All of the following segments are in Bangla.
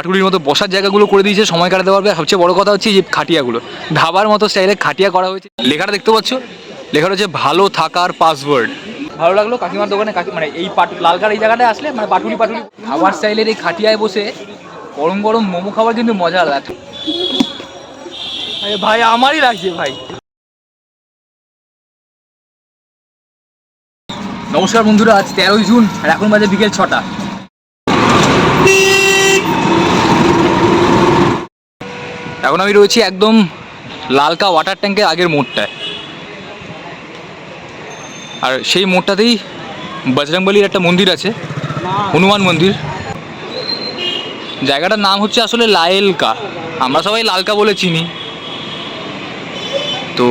পাটুলির মতো বসার জায়গাগুলো করে দিয়েছে, সময় কাটাতে পারবে। সবচেয়ে বড় কথা হচ্ছে যে খাটিয়াগুলো। ধাবার মতো স্টাইলে খাটিয়া করা হয়েছে। লেখাটা দেখতে পাচ্ছ? লেখাটা হচ্ছে ভালো থাকার পাসওয়ার্ড ভালো লাগল? কাকিমার দোকানে কাকি মানে এই পাট লালকার এই জায়গাটায় আসলে মানে পাটুলি পাটুলি। খাবার স্টাইলের এই খাটিয়ায় বসে গরম গরম মোমো খাবার কিন্তু মজা আলাদা। ভাই, আমারই লাগছে ভাই। নমস্কার বন্ধুরা, আজ তেরোই জুন আর এখন বাজে বিকেল ছটা। এখন আমি রয়েছি একদম লালকা ওয়াটার ট্যাঙ্কের আগের মোড়টায় আর সেই মোড়টাতেই বজরংবলির একটা মন্দির আছে, হনুমান মন্দির। জায়গাটার নাম হচ্ছে আসলে লায়েলকা আমরা সবাই লালকা বলে চিনি। তো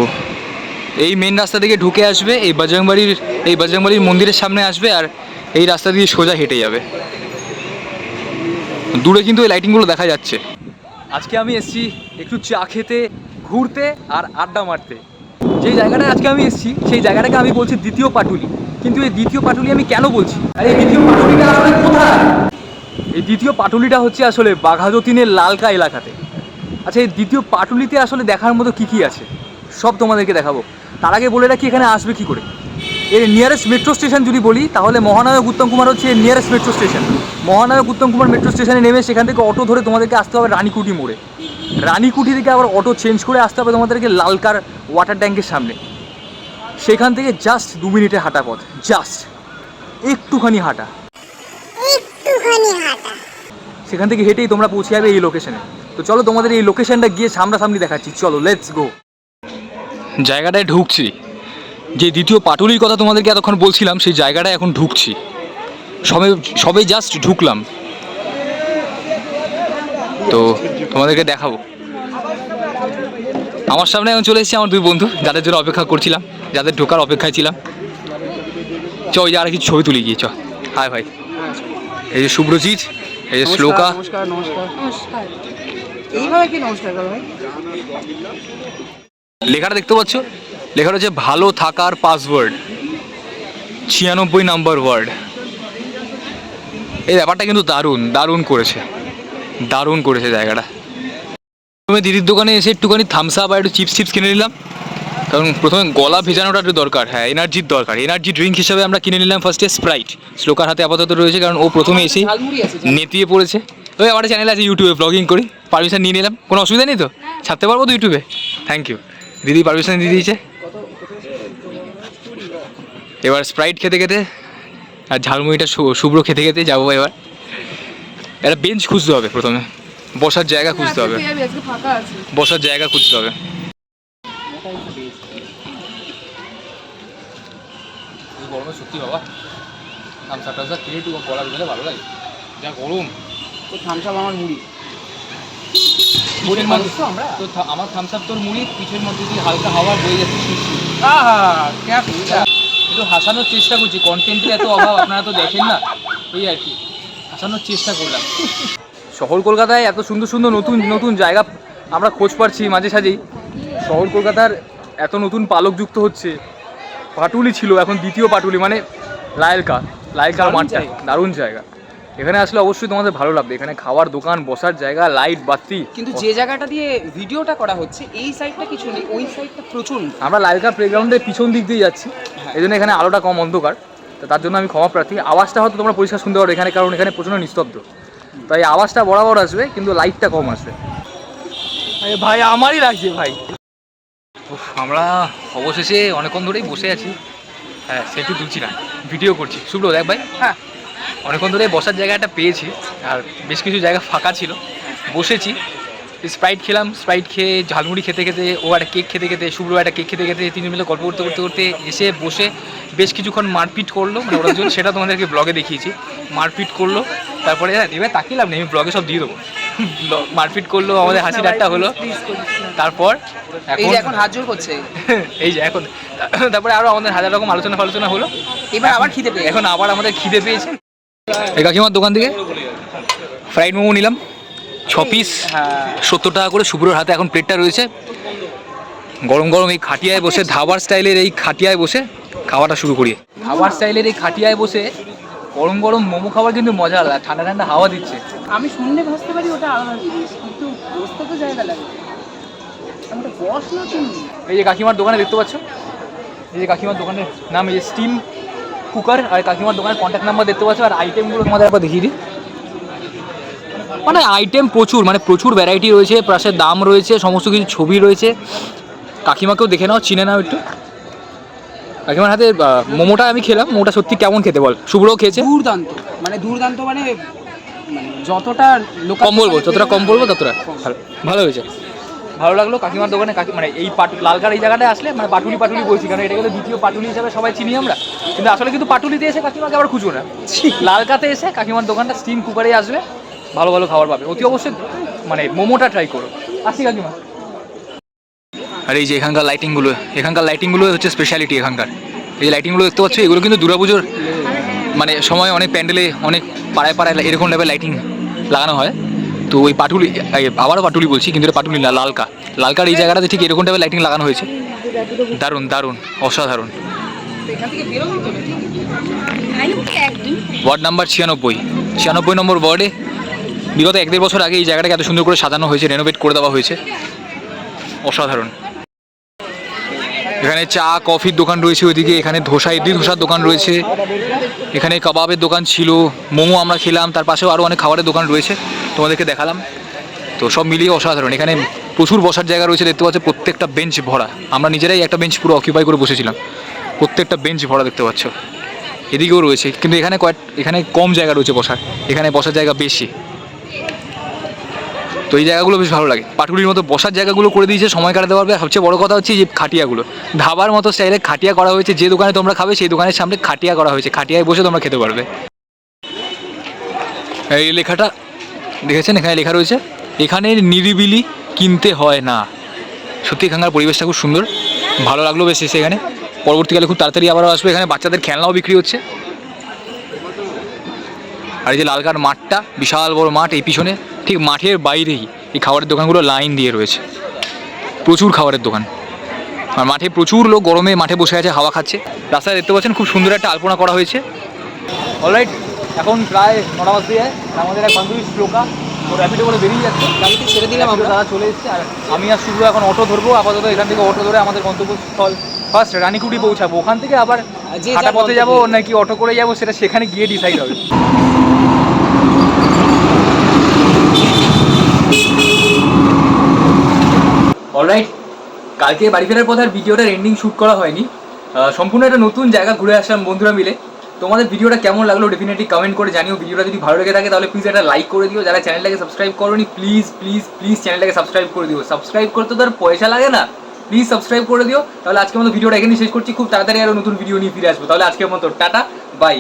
এই মেন রাস্তা থেকে ঢুকে আসবে, এই বজরংবাড়ির এই বজরংবাড়ির মন্দিরের সামনে আসবে আর এই রাস্তা দিয়ে সোজা হেঁটে যাবে। দূরে কিন্তু এই লাইটিংগুলো দেখা যাচ্ছে। আজকে আমি এসেছি একটু চা খেতে, ঘুরতে আর আড্ডা মারতে। যে জায়গাটায় আজকে আমি এসেছি, সেই জায়গাটাকে আমি বলছি দ্বিতীয় পাটুলি। কিন্তু এই দ্বিতীয় পাটুলি আমি কেন বলছি? আর এই দ্বিতীয় পাটুলিটা আসলে কোথায়? এই দ্বিতীয় পাটুলিটা হচ্ছে আসলে বাঘাযতীনের লালকা এলাকাতে। আচ্ছা এই দ্বিতীয় পাটুলিতে আসলে দেখার মতো কি কি আছে? সব তোমাদেরকে দেখাবো। তার আগে বলে রাখি, এখানে আসবে কি করে? এর নিয়ারেস্ট মেট্রো স্টেশন যদি বলি তাহলে মহানায়ক উত্তম কুমার হচ্ছে এর নিয়ারেস্ট মেট্রো স্টেশন মহানায়ক উত্তম কুমার মেট্রো স্টেশনে নেমে সেখান থেকে অটো ধরে তোমাদেরকে আসতে হবে রানীকুটি মোড়ে। রানীকুটি থেকে আবার অটো চেঞ্জ করে আসতে হবে তোমাদেরকে লালকার ওয়াটার ট্যাঙ্কের সামনে। সেখান থেকে জাস্ট দু মিনিটে হাঁটা পথ জাস্ট একটুখানি হাঁটা। একটুখানি সেখান থেকে হেঁটেই তোমরা পৌঁছে যাবে এই লোকেশনে তো চলো তোমাদের এই লোকেশনটা গিয়ে সামনাসামনি দেখাচ্ছি। চলো লেটস গো জায়গাটায় ঢুকছি। যে দ্বিতীয় পাটুলির কথা তোমাদেরকে এতক্ষণ বলছিলাম সেই জায়গাটায় এখন ঢুকছি। সবে সবে জাস্ট ঢুকলাম। তো তোমাদেরকে দেখাবো। আমার সামনে এখন চলে এসেছি আমার দুই বন্ধু যাদের জন্য অপেক্ষা করছিলাম যাদের ঢোকার অপেক্ষায় ছিলাম। চ ওই যে আর কিছু ছবি তুলে গিয়ে চ। হাই ভাই। এই যে শুভ্রজিৎ এই যে শ্লোকা। নমস্কার নমস্কার। নমস্কার। এইভাবে কি নমস্কার করো ভাই? লেখাটা দেখতে পাচ্ছ? লেখাটা হচ্ছে ভালো থাকার পাসওয়ার্ড, ছিয়ানব্বই নাম্বার ওয়ার্ড। এই ব্যাপারটা কিন্তু দারুণ দারুণ করেছে দারুণ করেছে জায়গাটা। প্রথমে দিদির দোকানে এসে একটুখানি থামস আপ আর একটু চিপস চিপস কিনে নিলাম। কারণ প্রথমে গলা ভেজানোটা একটু দরকার হ্যাঁ এনার্জির দরকার। এনার্জি ড্রিঙ্ক হিসাবে আমরা কিনে নিলাম ফার্স্টে স্প্রাইট শ্লোকার হাতে আপাতত রয়েছে, কারণ ও প্রথমে এসেই নেতিয়ে পড়েছে। ওই আমার চ্যানেল আছে ইউটিউবে ব্লগিং করি পারমিশন নিয়ে নিলাম। কোনো অসুবিধা নেই তো? ছাড়তে পারব তো ইউটিউবে থ্যাংক ইউ দিদি পারমিশন দিয়ে দিয়েছে। এবার স্প্রাইট খেতে খেতে আর ঝালমুড়িটা শুভ্র খেতে খেতে যাব এবার। একটা বেঞ্চ খুঁজতে হবে প্রথমে। বসার জায়গা খুঁজতে হবে। আজকে ফাঁকা আছে। বসার জায়গা খুঁজতে হবে। গরমে সত্যি বাবা। থামসা টামসা খেয়ে একটু গলা দিলে ভালো লাগে। যা গরম। তো থামসাপ আমার মুড়ি। মানুষ তো আমরা? তো থা- আমার থামস আপ তোর মুড়ি পিঠের মধ্যে দিয়ে হালকা হাওয়া বয়ে যাচ্ছে শিরশির। আহা ক্যাপ একটু হাসানোর চেষ্টা করছি। কন্টেন্টের এত অভাব আপনারা তো দেখেন না। এই আর কি। হাসানোর চেষ্টা করলাম। শহর কলকাতায় এত সুন্দর সুন্দর নতুন নতুন জায়গা আমরা খোঁজ পাচ্ছি মাঝে সাঝেই। শহর কলকাতার এত নতুন পালক যুক্ত হচ্ছে। পাটুলি ছিল এখন দ্বিতীয় পাটুলি মানে লায়লকা লায়লকার মাঠটা। দারুণ জায়গা। এখানে আসলে অবশ্যই তোমাদের ভালো লাগবে। এখানে খাওয়ার দোকান বসার জায়গা লাইট বাতি। কিন্তু যে জায়গাটা দিয়ে ভিডিওটা করা হচ্ছে এই সাইডটা কিছু নেই ওই সাইডটা প্রচুর আমরা লালকা প্লেগ্রাউন্ডের পিছন দিক দিয়ে যাচ্ছি। এই জন্য এখানে আলোটা কম অন্ধকার। তো তার জন্য আমি ক্ষমা প্রার্থী। আওয়াজটা হয়তো তোমরা পরিষ্কার শুনতে পারো এখানে কারণ এখানে প্রচণ্ড নিস্তব্ধ। তাই আওয়াজটা বরাবর আসবে কিন্তু লাইটটা কম আসবে। ভাই আমারই লাগছে ভাই। আমরা অবশেষে অনেকক্ষণ ধরেই বসে আছি। হ্যাঁ সেটু তুলছি না ভিডিও করছি। শুভ্র দেখ ভাই। হ্যাঁ। অনেকক্ষণ ধরে বসার জায়গাটা পেয়েছি আর বেশ কিছু জায়গা ফাঁকা ছিল। বসেছি। স্প্রাইট খেলাম স্প্রাইট খেয়ে ঝালমুড়ি খেতে খেতে ও একটা কেক খেতে খেতে শুভ্র একটা কেক খেতে খেতে তিনজন মিলে গল্প করতে করতে করতে এসে বসে বেশ কিছুক্ষণ মারপিট করল। মানে ওরা সেটা তোমাদেরকে ব্লগে দেখিয়েছি। মারপিট করল তারপরে হ্যাঁ এবার তাকিলাম না আমি ব্লগে সব দিয়ে দেবো। মারপিট করল আমাদের হাসি ঠাট্টা হলো। তারপর এই যে এখন হাত জোর করছে। এই যে এখন। তারপরে আরও আমাদের হাজার রকম আলোচনা ফালোচনা হলো। এবার আবার খিদে পেয়ে এখন আবার আমাদের খিদে পেয়েছে। কাকিমার দোকান থেকে ফ্রাইড মোমো নিলাম। ছ পিস সত্তর টাকা করে শুভ্রর হাতে এখন প্লেটটা রয়েছে। গরম গরম এই খাটিয়ায় বসে ধাবার স্টাইলের এই খাটিয়ায় বসে খাওয়াটা শুরু করি। ধাবার স্টাইলের এই খাটিয়ায় বসে গরম গরম মোমো খাবার কিন্তু মজা আলাদা ঠান্ডা ঠান্ডা হাওয়া দিচ্ছে। আমি শূন্যে ভাসতে পারি ওটা আলাদা জিনিস কিন্তু বসতে তো জায়গা লাগে। এই যে কাকিমার দোকানে দেখতে পাচ্ছ? এই যে কাকিমার দোকানের নাম এই যে স্টিম কুকার আর কাকিমার দোকানের কন্ট্যাক্ট নাম্বার দেখতে পাচ্ছ আর আইটেমগুলো তোমাদের একবার দেখিয়ে দিই। মানে আইটেম প্রচুর মানে প্রচুর ভ্যারাইটি রয়েছে প্লাসের দাম রয়েছে সমস্ত কিছু ছবি রয়েছে। কাকিমাকেও দেখে নাও চিনে নাও একটু। কাকিমার হাতে মোমোটা আমি খেলাম মোমোটা সত্যি কেমন খেতে বল? শুভ্রও খেয়েছে। দুর্দান্ত মানে দুর্দান্ত মানে মানে যতটা লোক কম বলব যতটা কম বলব ততটা ভালো ভালো হয়েছে। ভালো লাগল কাকিমার দোকানে কাকি মানে এই পাট লালকার এই জায়গাটায় আসলে মানে পাটুলি পাটুলি বলছি কারণ এটা কিন্তু দ্বিতীয় পাটুলি হিসাবে সবাই চিনি আমরা। কিন্তু আসলে কিন্তু পাটুলিতে এসে কাকিমাকে আবার খুঁজবো না। লালকাতে এসে কাকিমার দোকানটা স্টিম কুকারে আসবে। ভালো ভালো খাবার পাবে। অতি অবশ্যই মানে মোমোটা ট্রাই করো। আসি কাকিমা আর এই যে এখানকার লাইটিংগুলো এখানকার লাইটিংগুলো হচ্ছে স্পেশালিটি এখানকার। এই যে লাইটিংগুলো দেখতে পাচ্ছ এগুলো কিন্তু দুর্গাপুজোর মানে সময় অনেক প্যান্ডেলে অনেক পাড়ায় পাড়ায় এরকম লেভেল লাইটিং লাগানো হয়। তো ওই পাটুলি এই আবারও পাটুলি বলছি কিন্তু এটা পাটুলি না লালকা। লালকার এই জায়গাটাতে ঠিক এরকম টাইপের লাইটিং লাগানো হয়েছে। দারুণ দারুণ অসাধারণ। ওয়ার্ড নাম্বার ছিয়ানব্বই। ছিয়ানব্বই নম্বর ওয়ার্ডে বিগত এক দেড় বছর আগে এই জায়গাটাকে এত সুন্দর করে সাজানো হয়েছে রেনোভেট করে দেওয়া হয়েছে। অসাধারণ। এখানে চা, কফির দোকান রয়েছে ওইদিকে, এখানে ধোসা, ইডলি ধোসার দোকান রয়েছে। এখানে কাবাবের দোকান ছিল, মোমো আমরা খেলাম, তার পাশেও আরও অনেক খাবারের দোকান রয়েছে, তোমাদেরকে দেখালাম। তো সব মিলিয়ে অসাধারণ। এখানে প্রচুর বসার জায়গা রয়েছে, দেখতে পাচ্ছ প্রত্যেকটা বেঞ্চ ভরা। আমরা নিজেরাই একটা বেঞ্চ পুরো অকিউপাই করে বসেছিলাম। প্রত্যেকটা বেঞ্চ ভরা দেখতে পাচ্ছ। এদিকেও রয়েছে, কিন্তু এখানে কয়েক, এখানে কম জায়গা রয়েছে বসার। এখানে বসার জায়গা বেশি। তো এই জায়গাগুলো বেশ ভালো লাগে। পাটুলির মতো বসার জায়গাগুলো করে দিয়েছে, সময় কাটাতে পারবে। সবচেয়ে বড় কথা হচ্ছে যে খাটিয়াগুলো। ধাবার মতো স্টাইলে খাটিয়া করা হয়েছে, যে দোকানে তোমরা খাবে সেই দোকানের সামনে খাটিয়া করা হয়েছে। খাটিয়ায় বসে তোমরা খেতে পারবে। এই লেখাটা দেখেছেন? এখানে লেখা রয়েছে, এখানে নিরিবিলি কিনতে হয় না। সত্যি এখানকার পরিবেশটা খুব সুন্দর। ভালো লাগল বেশ এসে এখানে। পরবর্তীকালে খুব তাড়াতাড়ি আবারও আসবে এখানে। বাচ্চাদের খেলনাও বিক্রি হচ্ছে। আর এই যে লালকার মাঠটা, বিশাল বড় মাঠ, এই পিছনে ঠিক মাঠের বাইরেই এই খাবারের দোকানগুলো লাইন দিয়ে রয়েছে। প্রচুর খাবারের দোকান। আর মাঠে প্রচুর লোক গরমে মাঠে বসে আছে, হাওয়া খাচ্ছে। রাস্তায় দেখতে পাচ্ছেন খুব সুন্দর একটা আলপনা করা হয়েছে। অলরাইট এখন প্রায় নটা বাজতে যায়। আমাদের এক বান্ধবী শ্লোকা ও র্যাপিডো করে বেরিয়ে যাচ্ছে। গাড়িতে ছেড়ে দিলাম, আমরা দাদা চলে এসেছে। আর আমি আর শুধু এখন অটো ধরবো। আপাতত এখান থেকে অটো ধরে আমাদের গন্তব্যস্থল ফার্স্ট রানীকুটি পৌঁছাবো। ওখান থেকে আবার যে হাঁটা পথে যাব নাকি অটো করে যাব সেটা সেখানে গিয়ে ডিসাইড হবে। অলরাইট কালকে বাড়ি ফেরার পথে আর ভিডিওটার এন্ডিং শ্যুট করা হয়নি। আহ, সম্পূর্ণ একটা নতুন জায়গা ঘুরে আসলাম বন্ধুরা মিলে। তোমাদের ভিডিওটা কেমন লাগল ডেফিনেটলি কমেন্ট করে জানিও। ভিডিওটা যদি ভালো লেগে থাকে তাহলে প্লিজ একটা লাইক করে দিও। যারা চ্যানেলটাকে সাবস্ক্রাইব করোনি প্লিজ প্লিজ প্লিজ চ্যানেলটাকে সাবস্ক্রাইব করে দিও। সাবস্ক্রাইব করতে তো আর পয়সা লাগে না। প্লিজ সাবস্ক্রাইব করে দিও। তাহলে আজকের মতো ভিডিওটা এখানে শেষ করছি। খুব তাড়াতাড়ি আরও নতুন ভিডিও নিয়ে ফিরে আসব। তাহলে আজকের মতো টাটা বাই